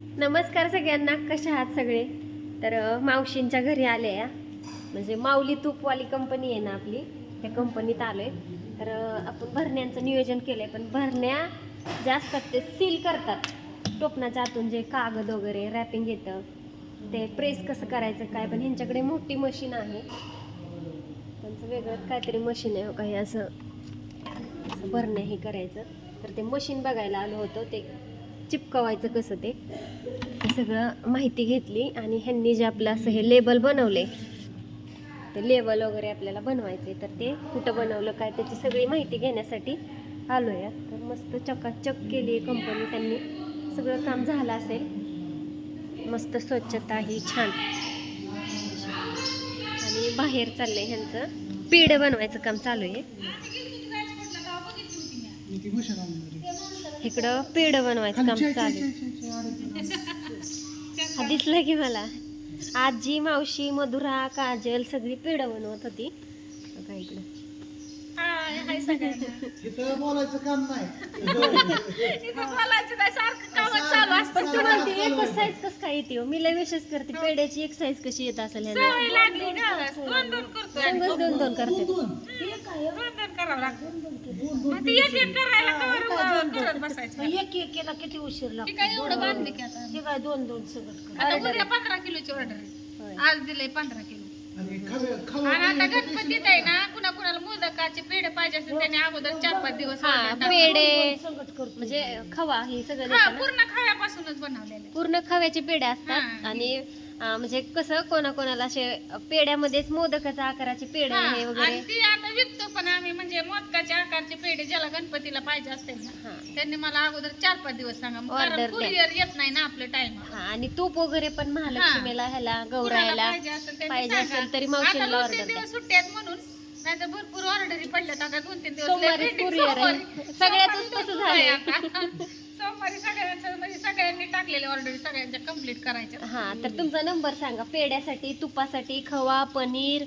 नमस्कार सगळ्यांना कशा आहात सगळे? तर मावशींच्या घरी आले या. म्हणजे माऊली तूपवाली कंपनी आहे ना आपली त्या कंपनीत आलोय. तर आपण भरण्यांचं नियोजन केलंय पण भरण्या ज्या असतात ते सील करतात. टोपणाच्या आतून जे कागद वगैरे रॅपिंग येतं ते प्रेस कसं करायचं काय? पण ह्यांच्याकडे मोठी मशीन आहे. त्यांचं वेगळंच काहीतरी मशीन आहे हो, काही असं. असं भरण्या हे करायचं. तर ते मशीन बघायला आलो होतो ते चिपकवायचं कसं ते? सगळं माहिती घेतली आणि ह्यांनी जे आपलं असं हे लेबल बनवले ते लेबल वगैरे आपल्याला बनवायचे तर ते कुठं बनवलं काय त्याची सगळी माहिती घेण्यासाठी आलो या तर मस्त चकाचक केली आहे कंपनी त्यांनी. सगळं काम झालं असेल. मस्त स्वच्छता ही छान. आणि बाहेर चाललंय ह्यांचं. पेढ बनवायचं काम चालू आहे. इकडं पेढ बनवायचं काम चालू. हा दिसलं की मला. आजी मावशी मधुरा काजल सगळी पेढ बनवत होती. बघा इकडं. इथं बोलायचं काम नाही. पण तू म्हणते एकच साईज कसं काय येते हो? मी लय विशेष करते पेढ्याची एक साईज कशी येत असेल दोन दोन करते. एक एक केला किती उशीर लागतो? हे काय दोन दोन सगळं पंधरा किलोची ऑर्डर. आज दिले पंधरा किलो. आणि आणि आता गणपतीत आहे ना कुणा कुणाला मोदकाचे पेढे पाहिजे असेल त्याने अगोदर चार पाच दिवस हा. पेढे म्हणजे खवा हे सगळं हा देतं ना पूर्ण खव्यापासूनच बनवलेले पूर्ण खव्याचे पेढे असतात हा. आणि अं, म्हणजे कसं कोणाकोणाला असे पेढ्यामध्येच मोदकाच्या आकाराचे पेढे हा, हे आणि वगैरे ती आता विकतो पण आम्ही म्हणजे मोदकाच्या आकारचे पेढे ज्याला गणपतीला पाहिजे असतील ना हा. त्यांनी मला अगोदर चार पाच दिवस सांगा मग Order कारण द्या. कुरिअर येत नाही ना आपलं टाइम हा आणि तूप वगैरे पण महालक्ष्मीला ह्याला गौरायला पाहिजे असेल त्यांनी पाहिजे सांगा. असेल. तरी आता मावशीला दोन ऑर्डर तीन द्या दिवस सुट्टी आहेत म्हणून नाहीतर भरपूर ऑर्डरी पडल्यात आता दोन तीन दिवस सोमवारी लय courier आहे. सोमवारी- सगळ्याचंच सोमवारी तसं झालंय. आता. सोमवारी सगळ्यांचं म्हणजे सगळ्यांनी टाकलेले ऑर्डर सगळ्यांच्या कंप्लीट करायच्या हा तर तुमचा नंबर सांगा पेढ्यासाठी तुपासाठी खवा पनीर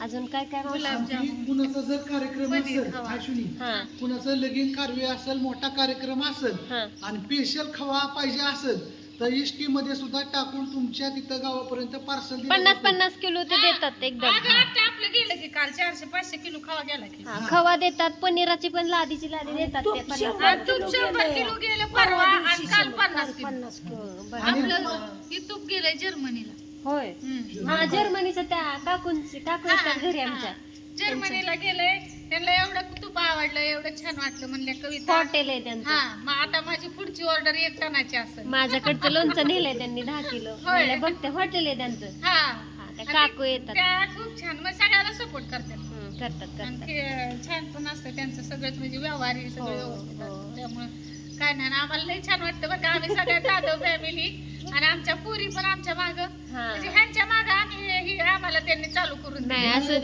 अजून काय काय मावशी? गुलाबजामुन कुणाचा जर कार्यक्रम पनीर असेल खवा. अश्विनी हा कुणाचं लगीन कार्य असेल मोठा कार्यक्रम असेल हा आणि स्पेशल खवा पाहिजे असेल तर एसटी मध्ये सुद्धा टाकून तुमच्या तिथं गावापर्यंत पार्सल पन्नास पन्नास किलो ते देतात एकदम. अगं आता आपलं गेलं की काल चारशे पाचशे किलो खावा गेला की. हा खवा देतात पनीराची पण लादीची लादी देतात ते तूप पन्नास शंभर आणि तूप शंभर किलो गेलं. परवा आणि काल पन्नास किलो पन्नास किलो. हो, बरं. आपलं हे तूप गेलंय जर्मनीला. होय. हम्म. हा जर्मनीच्या त्या काकूंची काकू येतात घरी आमच्या. जर्मनीला गेलंय त्यांना एवढं आवडलं एवढं छान वाटलं म्हणल्या कविता. हॉटेल आहे त्यांचं. हा मग आता माझी पुढची ऑर्डर एक टनाची असेल. माझ्याकडचं लोणचं नेलंय त्यांनी दहा किलो. होय. म्हणलं, बघते हॉटेल आहे त्यांचं. हा. हा त्या काकू येतात. त्या खूप छान मग सगळ्याला सपोर्ट करतात. हम्म, करतात करतात. आणखी छान पण असतं त्यांचं सगळंच म्हणजे व्यवहारी सगळं हो, व्यवस्थित हो. असतं. त्यामुळे काय नाही आणि आम्हाला लई छान वाटतं बघा आम्ही सगळ्या जाधव फॅमिली आणि आमच्या पुरी पण आमच्या माग. हा. म्हणजे ह्यांच्या माग आम्ही ही आम्हाला त्यांनी चालू करून. नाही असं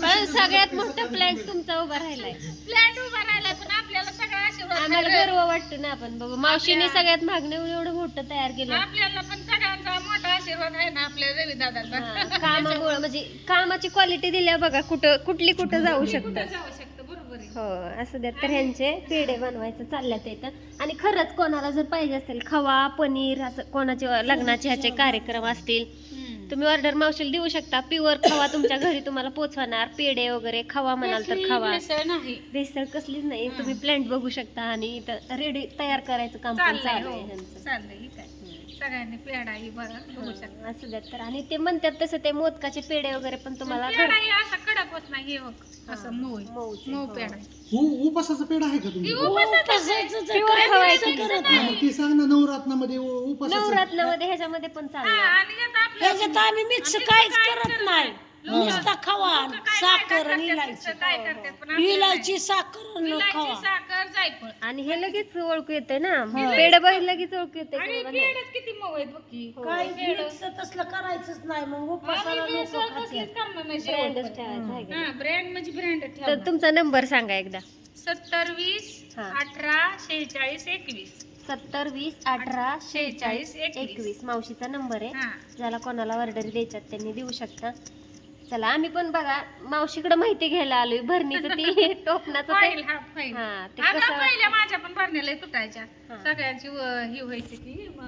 पण सगळ्यात मोठा प्लॅन तुमचा उभा राहिलाय. फ्लॅट उभा राहिला पण आपल्याला सगळा आशीर्वाद आम्हाला. गर्व वाटतो ना आपण. बाबा मावशीने सगळ्यात मागणं एवढं मोठं तयार केलं. आपल्याला पण सगळ्यांचा मोठा आशीर्वाद आहे ना आपल्या रवी हा, दादाचा कामामुळे म्हणजे कामाची क्वालिटी दिल्या बघा कुठं कुठली कुठं जाऊ शकतं. जाऊ शकतं? हो असं द्या. तर ह्यांचे पेढे बनवायचं चालल्यात येतं आणि खरंच कोणाला जर पाहिजे असेल खवा पनीर असं कोणाचे लग्नाचे ह्याचे कार्यक्रम असतील. तुम्ही ऑर्डर मावशील देऊ शकता. प्युअर खवा तुमच्या घरी तुम्हाला पोचवणार. पेढे वगैरे खवा म्हणाल तर खवा. भेसळ नाही भेसळ कसलीच नाही. तुम्ही प्लांट बघू शकता आणि इथं रेडी तयार करायचं काम पण चाललंय चालू हो. आहे. ही सगळ्यांनी पेढा ही बरं बघू शकता हा, असं तर आणि ते म्हणतात तसं ते मोदकाचे पेढे वगैरे पण तुम्हाला पेढा ही असा कडक होत नाही हे बघ असं मऊ आहे. मऊचे, मऊ हो. पेढा आहे. उ- उपासाचा पेढा आहे का ही आहे. Pure? हा, ते सांग ना नवरात्रामध्ये उ- उपासाचं नवरात्रमध्ये ह्याच्यामध्ये पण हा, आणि आता आम्ही मिक्स काहीच करत नाही नुसता खवा काय- काय साखर आणि इलायची काय करतात, पण आपल्याला इलायची साखर आणि नाही. इलायची, खवा. साखर जायफळ. आणि हे लगेच ओळखू येते ना. पेढ बघितलं लगेच ओळखू येते पेढच किती मऊ आहेत बघ की. काही मिक्स तसलं करायचंच नाही मग उपासाला आम्ही लोक भेसळ कसलीच करणार नाही ब्रँडच शेवटपर्यंत. ठेवायचं आहे का? हा. ब्रँड म्हणजे ब्रँड तर ठेवा तुमचा नंबर सांगा एकदा. सत्तर वीस हा. अठरा शेहेचाळीस एकवीस. सत्तर वीस अठरा शेहेचाळीस एकवीस. एकवीस. मावशीचा नंबर आहे. हा. ज्याला कोणाला ऑर्डर द्यायच्यात त्यांनी देऊ शकता. चला आम्ही पण बघा मावशीकडे माहिती घ्यायला आलोय भरणीचं ती टोपणाचं फाईल ते हा फाईल. हा ते कसं पहिल्या माझ्या पण भरण्याला तुटायच्या. हा. सगळ्यांची व- ही व्हायची की म,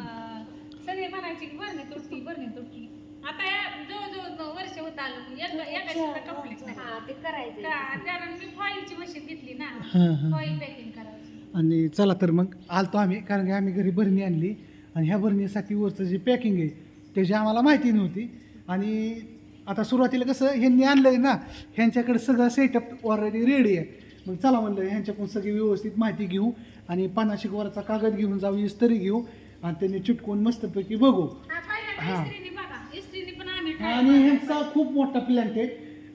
सगळे म्हणायची की भरणी तुटली भरणी तुटली. आता या- जवळजवळ वर्ष होत आलं एका एका कंप्लीट नाही. हा ते करायचं का- कारण मी फॉईलची मशीन घेतली ना हां हां फॉईल पॅकिंग करायची. आणि चला तर मग आलतो आम्ही कारण की आम्ही घरी भरणी आणली. आणि ह्या भरणीसाठी वरचं जे पॅकिंग आहे त्याची आम्हाला माहिती नव्हती. आणि आता सुरुवातीला कसं ह्यांनी आणलं आहे ना ह्यांच्याकडे सगळं सेटअप ऑलरेडी रेडी आहे. मग चला म्हणलं ह्यांच्याकडून सगळी व्यवस्थित माहिती घेऊ आणि पानाशिक वरचा कागद घेऊन जाऊ इस्त्री घेऊ आणि त्यांनी चिटकून मस्तपैकी बघू. हा, आणि. ह्यांचा खूप मोठा प्लॅन्ट आहे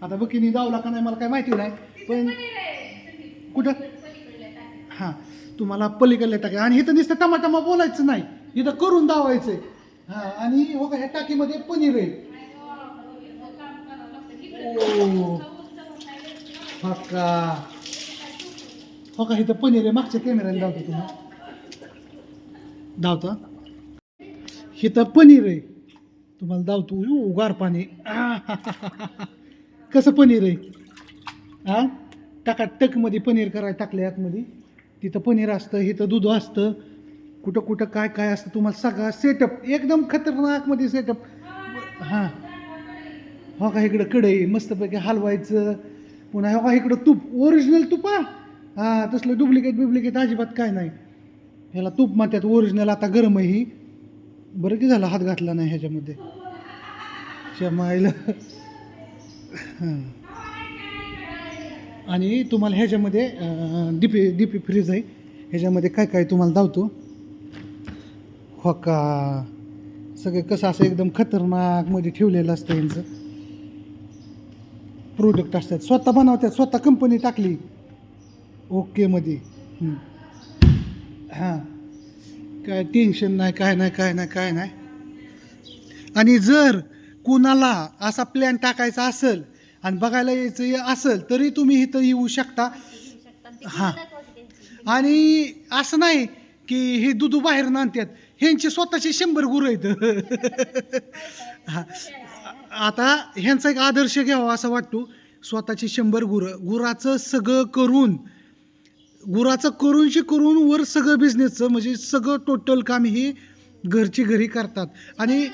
आता बकिनी दावला का नाही मला काय माहिती नाही पण आहे. कुठं. हां तुम्हाला पलीकडल्या टाकी आणि इथं नुसतं टमाटमा बोलायचं नाही इथं करून दावायचंय. हां आणि हो का ह्या टाकीमध्ये पनीर आहे. ओ हो का हो का इथं पनीर आहे मागच्या कॅमेऱ्याने धावतो तुम्ही. धावता? इथं पनीर आहे तुम्हाला धावतो ओ, गार पाणी. आहाहाहा. कसं पनीर आहे हा टाका टकमध्ये पनीर करायला टाकले आतमध्ये. तिथं पनीर असतं इथं दूध असतं. कुठं कुठं काय काय असतं तुम्हाला सगळा सेटअप एकदम खतरनाकमध्ये सेटअप हां. हो का इकडं कढई मस्तपैकी हलवायचं. पुन्हा हो का इकडं तूप ओरिजिनल तूप हा? हां तसलं डुप्लिकेट बिप्लिकेट अजिबात काय नाही. ह्याला तूप मात्यात ओरिजिनल आता गरमही. बरं की झालं हात घातला नाही ह्याच्यामध्ये. शमायला हां. आणि तुम्हाला ह्याच्यामध्ये डीपी डीपी फ्रीज आहे. ह्याच्यामध्ये काय काय तुम्हाला धावतो? हो का. सगळं कसं असं एकदम खतरनाकमध्ये ठेवलेलं असतं यांचं. प्रोडक्ट असतात. स्वतः बनवतात स्वतः कंपनी टाकली. ओकेमध्ये हां. काय टेन्शन नाही काय नाही काय नाही काय नाही. आणि जर कुणाला असा प्लॅन टाकायचा असेल आणि बघायला यायचं असेल तरी तुम्ही इथं येऊ शकता. हां. आणि असं नाही की हे दूध बाहेर आणतात. ह्यांची स्वतःची शंभर गुरं आहेत. हां. आता ह्यांचा एक आदर्श घ्यावा असं वाटतो. स्वतःची शंभर गुरं गुराचं सगळं करून गुराचं करूनशी करून वर सगळं बिझनेसचं म्हणजे सगळं टोटल काम हे घरची घरी करतात. आणि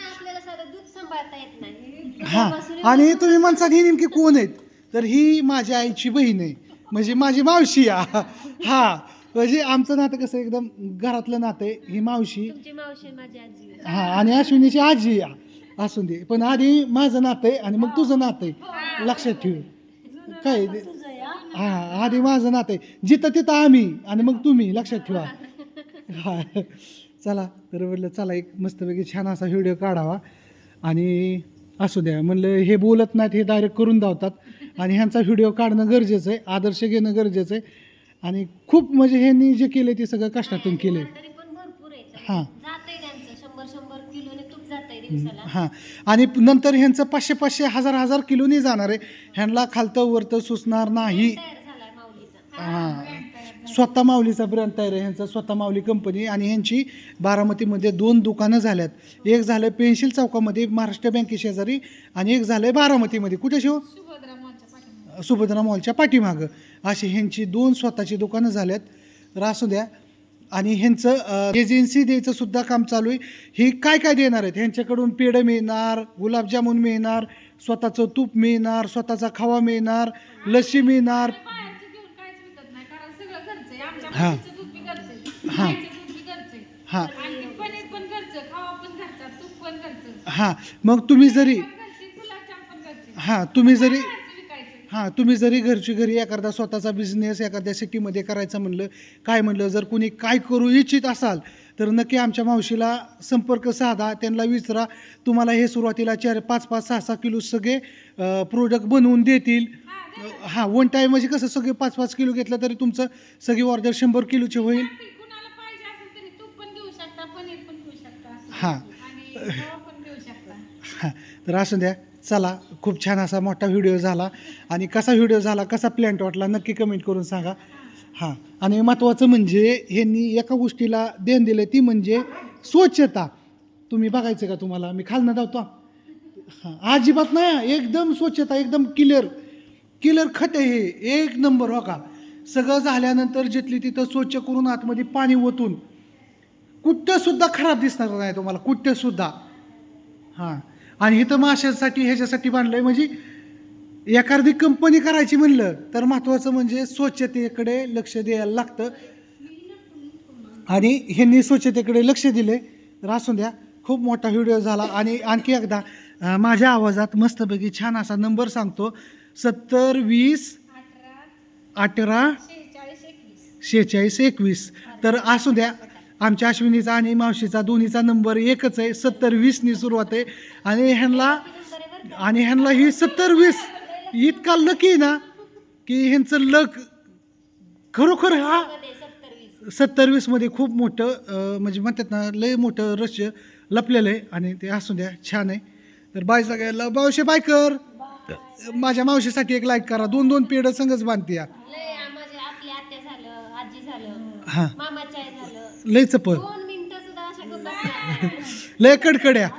हां आणि तुम्ही म्हणसाल ही नेमकी कोण आहेत? तर ही माझ्या आईची बहीण आहे. म्हणजे माझी मावशी आ हा म्हणजे आमचं नातं कसं एकदम घरातलं नातं आहे ही मावशी. तुमची मावशी आणि माझी आजी. हा आणि अश्विनीची आजी आ असून दे. पण आधी माझं नातं आहे आणि मग तुझं नातं आहे. लक्षात ठेव. काय? हा. आधी माझं नातं आहे. जिथं तिथं आम्ही आणि मग तुम्ही लक्षात ठेवा. हा. चला तर म्हटलं चला एक मस्तपैकी छान असा व्हिडिओ काढावा. आणि असू द्या म्हणलं हे बोलत नाहीत हे डायरेक्ट करून धावतात. आणि ह्यांचा व्हिडिओ काढणं गरजेचं आहे आदर्श घेणं गरजेचं आहे. आणि खूप म्हणजे ह्यांनी जे केलं ते सगळं कष्टातून केलं आहे. हां जातंय त्यांचं शंभर शंभर किलोने तूप जातंय दिवसाला. हां. आणि नंतर ह्यांचं पाचशे पाचशे हजार हजार किलोनी जाणार आहे. ह्यांना खालतं वरतं सुचणार नाही. तयार झालाय माऊलीचा. हां. स्वतः माऊलीचा ब्रँड तयार आहे. ह्यांचा स्वतः माऊली कंपनी आणि ह्यांची बारामतीमध्ये दोन दुकानं झाल्यात. एक झालं पेन्सिल चौकामध्ये महाराष्ट्र बँके शेजारी आणि एक झालं आहे बारामतीमध्ये. कुठे शिव? सुभद्रा मॉलच्या पाठीमागे. सुभद्रा मॉलच्या पाठीमागं. अशी ह्यांची दोन स्वतःची दुकानं झाल्यात. तर असू द्या. आणि ह्यांचं एजन्सी द्यायचं सुद्धा काम चालू आहे. हे काय काय देणार आहेत? ह्यांच्याकडून पेढं मिळणार गुलाबजामुन मिळणार स्वतःचं तूप मिळणार स्वतःचा खवा मिळणार लस्सी मिळणार. हा. हा. हां. हां. मग तुम्ही जरी हां तुम्ही जरी हां तुम्ही जरी घरची घरी एखादा स्वतःचा बिझनेस एखाद्या सिटीमध्ये करायचं म्हणलं काय म्हणलं जर कुणी काय करू इच्छित असाल तर नक्की आमच्या मावशीला संपर्क साधा त्यांना विचारा तुम्हाला हे सुरुवातीला चार पाच पाच सहा सहा किलो सगळे प्रोडक्ट बनवून देतील. हां वन टाईम म्हणजे कसं सगळे पाच पाच किलो घेतलं तरी तुमचं सगळी ऑर्डर शंभर किलोची होईल. कुणाला पाहिजे असेल तरी तूप पण घेऊ शकता पनीर पण घेऊ शकता हां. हां तर असू द्या. चला खूप छान असा मोठा व्हिडिओ झाला. आणि कसा व्हिडिओ झाला कसा प्लॅन्ट वाटला नक्की कमेंट करून सांगा. हां आणि महत्त्वाचं म्हणजे ह्यांनी एका गोष्टीला देण दिलं ती म्हणजे स्वच्छता. तुम्ही बघायचं का तुम्हाला? मी खालनं धावतो. हां अजिबात नाही एकदम स्वच्छता एकदम क्लिअर क्लिअर खत आहे हे एक नंबर हो का? सगळं झाल्यानंतर जिथली तिथं स्वच्छ करून आतमध्ये पाणी ओतून कुठंसुद्धा खराब दिसणार नाही तुम्हाला कुठंसुद्धा हां. आणि इथं माशांसाठी ह्याच्यासाठी बांधलं आहे म्हणजे एखादी कंपनी करायची म्हणलं तर महत्त्वाचं म्हणजे स्वच्छतेकडे लक्ष द्यायला लागतं. आणि ह्यांनी स्वच्छतेकडे लक्ष दिले तर असू द्या खूप मोठा व्हिडिओ झाला. आणि आणखी एकदा माझ्या आवाजात मस्तपैकी छान असा नंबर सांगतो. सत्तर वीस अठरा शेहेचाळीस एकवीस. तर असू द्या आमच्या अश्विनीचा आणि मावशीचा दोन्हीचा नंबर एकच आहे. सत्तर वीसनी सुरुवात आहे. आणि ह्यांना आणि ह्यांना ही सत्तर वीस इतका लकी आहे ना की ह्यांचं लक खरोखर हा सत्तर वीसमध्ये खूप मोठं म्हणजे म्हणतात ना लय मोठं रहस्य लपलेलं आहे आणि ते असू द्या छान आहे. तर बाय सगळ्याला मावशी बाय कर. माझ्या मावशीसाठी एक लाईक करा. दोन दोन पेढं संगच बांधते या हां. लय गप्पा लय कडकड्या